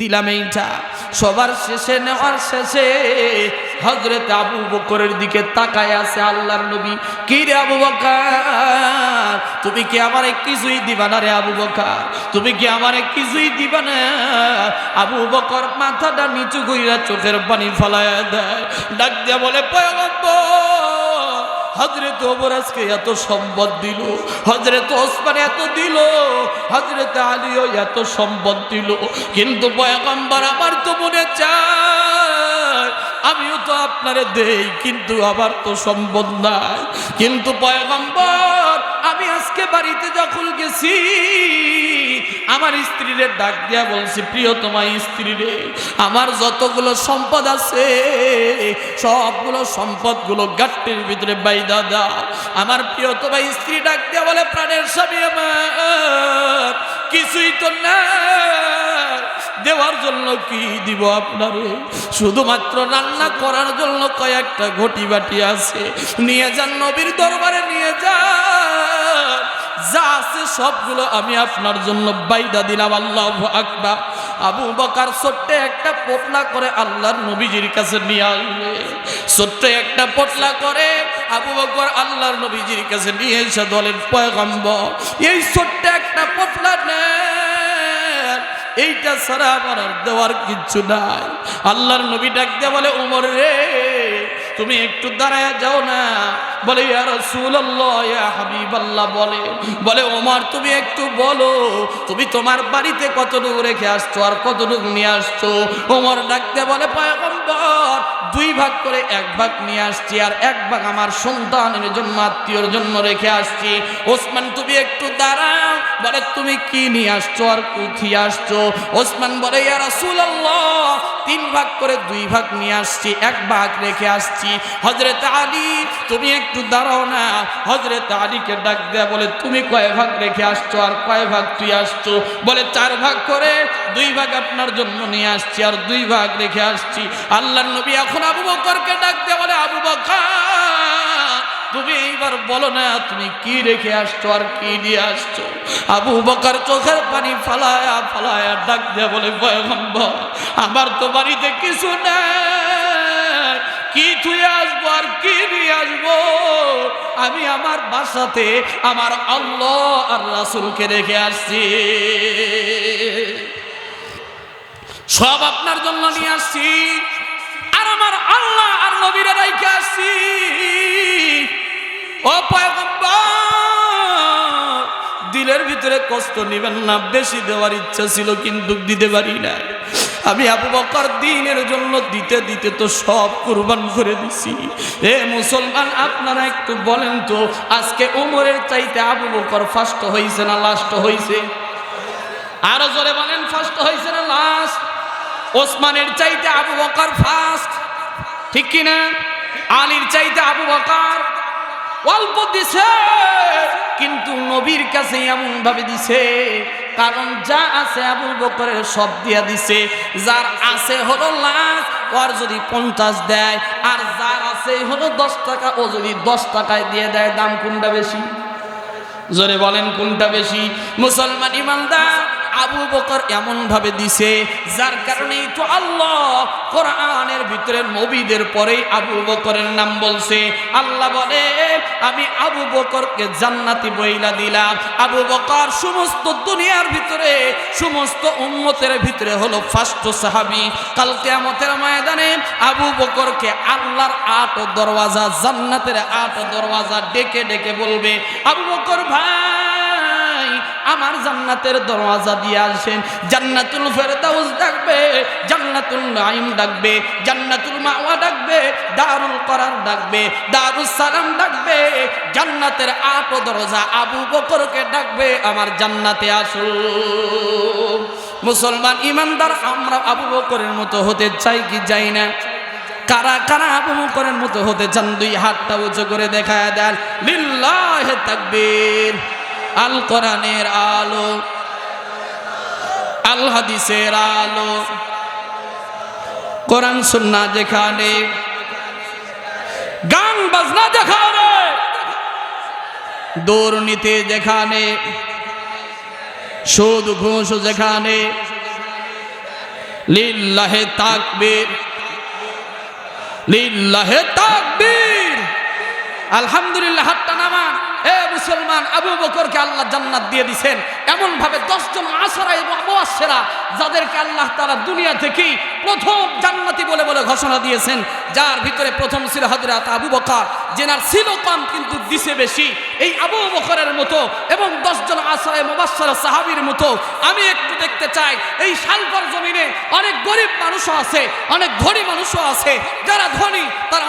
দিলাম এইটা। সবার শেষে নেওয়ার শেষে হজরত আবু বকরের দিকে তাকায় আছে আল্লাহর নবী। কি রে আবু বকর? তুমি কি আমারে কিছুই দিবা না রে আবু বকর? তুমি কি আমারে কিছুই দিবা না? আবু বকর মাথাটা নিচু কইরা চোখের পানি ফলায় দেয়। ডাক দিয়া বলে, পয়গম্বর হজরত ওমর আজকে এত সম্পদ দিল হজরত ওসমান এত দিল হজরত আলীও এত সম্পদ দিল। কিন্তু পয়গম্বর আমার তো মনে চায়, আমিও তো আপনারে দেই, কিন্তু আমার তো সম্পদ নাই। কিন্তু পয়গম্বর, আমি আজকে বাড়িতে যখন গেছি আমার স্ত্রীরে ডাক দিয়া বলছি প্রিয়তমা স্ত্রী রে আমার যতগুলো সম্পদ আছে, সবগুলো সম্পদগুলো গাট্টির ভিতরে বাইদা দাও। আমার প্রিয়তমা স্ত্রী ডাক দিয়া বলে, প্রাণের স্বামী আমার, কিছুই তো না দেওয়ার জন্য কি দিব আপনারে? শুধুমাত্র রান্না করার জন্য কয়েকটা ঘটি বাটি আছে। নিয়ে যান নবীর দরবারে, নিয়ে যান। যা আছে সবগুলো আমি আপনার জন্য বাইদা দিলাম, আল্লাহ আকবার। আবু বকার ছোট্ট একটা পোটলা করে আল্লাহর নবীজির কাছে নিয়ে আসবে ছোট্ট একটা পোটলা করে আবু বকর আল্লাহর নবীজির কাছে নিয়ে এসে দলের পয়গম্বর, এই ছোট্ট একটা পোটলা নেন। এইটা ছাড়া আমার দেওয়ার কিচ্ছু নাই। আল্লাহর নবী ডাক দিয়ে বলে, উমর রে তুমি একটু দাঁড়ায় যাও না। বলে হাবিবাল্লাহ, বলে। বলে, ওমর, তুমি একটু বলো, তুমি তোমার বাড়িতে কতটুকু রেখে আসছো আর কতটুকু নিয়ে আসছো? ওমর ডাকতে বলে, পয়গম্বর, দুই ভাগ করে এক ভাগ নিয়ে আসছি আর এক ভাগ আমার সন্তানের জন্য, আত্মীয়র জন্য রেখে আসছি। ওসমান, তুমি একটু দাঁড়াও। বলে, তুমি কি নিয়ে আসছো আর কুথি আসছো? ওসমান বলে, ইয়া রাসূলুল্লাহ তিন ভাগ করে দুই ভাগ নিয়ে আসছি, এক ভাগ রেখে আসছি। হজরত আলী, তুমি একটু দাঁড়াও না। হজরত আলীকে ডাক দেয়া বলে, তুমি কয় ভাগ রেখে আসছো আর কয় ভাগ তুই আসছো? বলে, চার ভাগ করে দুই ভাগ আপনার জন্য নিয়ে আসছি আর দুই ভাগ রেখে আসছি। আল্লাহ নবী এখন আবু বকরকে ডাক দেয়া বলে, আবু বকর তুমি এইবার বলো না, তুমি কি রেখে আসছো আর কি দিয়ে আসছো? আবু বকার চোখের পানি ফালায়া ফালায়া ডাক দিয়ে বলে, পয়গম্বর, আমার তো বাড়িতে কিছু নেই। কি তুই আসব আর কি নিয়ে আসব? আমি আমার বাসাতে আমার আল্লাহ আর রাসুলকে রেখে আসছি। সব আপনার জন্য নিয়ে আসছি। আর আমার আল্লাহ আর নবীরে রেখে আসছি। দিলের ভিতরে কষ্ট নিবেন না, বেশি দেওয়ার ইচ্ছা ছিল কিন্তু দিতে পারি না আমি আবু বকর দিনের জন্য দিতে দিতে তো সব কুরবান করে দিছি। এ মুসলমান, আপনারা একটু বলেন তো, আজকে উমরের চাইতে আবু বকর ফার্স্ট হয়েছে না লাস্ট হয়েছে আরও জোরে বলেন ফার্স্ট হয়েছে না লাস্ট? ওসমানের চাইতে আবু বকর ফার্স্ট ঠিক কিনা? আলীর চাইতে আবু বকর অল্প দিছে, কিন্তু নবীর কাছে এমন ভাবে দিছে, কারণ যা আছে আবু বকরের সব দিয়া দিছে। যার আছে হলো লাখ, ওর যদি পঞ্চাশ দেয়, আর যার আছে হলো দশ টাকা, ও যদি দশ টাকায় দিয়ে দেয়, দাম কোনটা বেশি? জোরে বলেন কোনটা বেশি? মুসলমান ইমানদার আবু বকর এমন ভাবে দিছে, যার কারণেই তো আল্লাহ কোরআনের ভিতরে নবীদের পরেই আবু বকরের নাম বলছে। আল্লাহ বলে, আমি আবু বকরকে জান্নাতি বইলা দিলাম। আবু বকর সমস্ত দুনিয়ার ভিতরে, সমস্ত উন্মতের ভিতরে হলো ফার্স্ট সাহাবি। কাল কেয়ামতের ময়দানে আবু বকরকে আল্লাহর আট দরওয়াজা, জান্নাতের আট দরওয়াজা ডেকে ডেকে বলবে, আবু বকর ভাই আমার জান্নাতের দরওয়াজা দিয়ে আসেন। জান্নাতুল ফেরদাউস ডাকবে, জান্নাতুল নাইম ডাকবে, জান্নাতুল মাওয়া ডাকবে, দারুল করার ডাকবে, দারুস সালাম ডাকবে, জান্নাতের আট দরজা আবু বকরকে ডাকবে, আমার জান্নাতে আসো মুসলমান ইমানদার, আমরা আবু বকরের মতো হতে চাই কি যাই না? কারা কারা আবু বকরের মতো হতে চান? দুই হাতটা উঁচু করে দেখায় দেন। লিল্লাহে তাকবীর। আল কোরআনের আলো, আল হাদিসের আলো, কোরআন সুন্না যেখানে, গান বাজনা যেখানে, দুর্নীতি যেখানে, সুদ ঘুষ যেখানে, লিল্লাহে তাকবীর লিল্লাহে তাকবীর। আলহামদুলিল্লাহ হাতটা নামান এ মুসলমান, আবু বকরকে আল্লাহ জান্নাত দিয়ে দিছেন। এমন ভাবে দশজন আসারা এবং মুয়াসসিরা যাদেরকে আল্লাহ তারা দুনিয়া থেকেই প্রথম জান্নাতি বলে বলে ঘোষণা দিয়েছেন, যার ভিতরে প্রথম ছিল হযরত আবু বকর, যেনার ছিল কম কিন্তু দিছে বেশি। এই আবু বকরের মতো এবং দশজন আসারায় মুবাসসিরা সাহাবীর মতো, আমি একটু দেখতে চাই, এই সালফার জমিনে অনেক গরিব মানুষও আছে, অনেক ধনী মানুষও আছে, যারা ধনী, তারা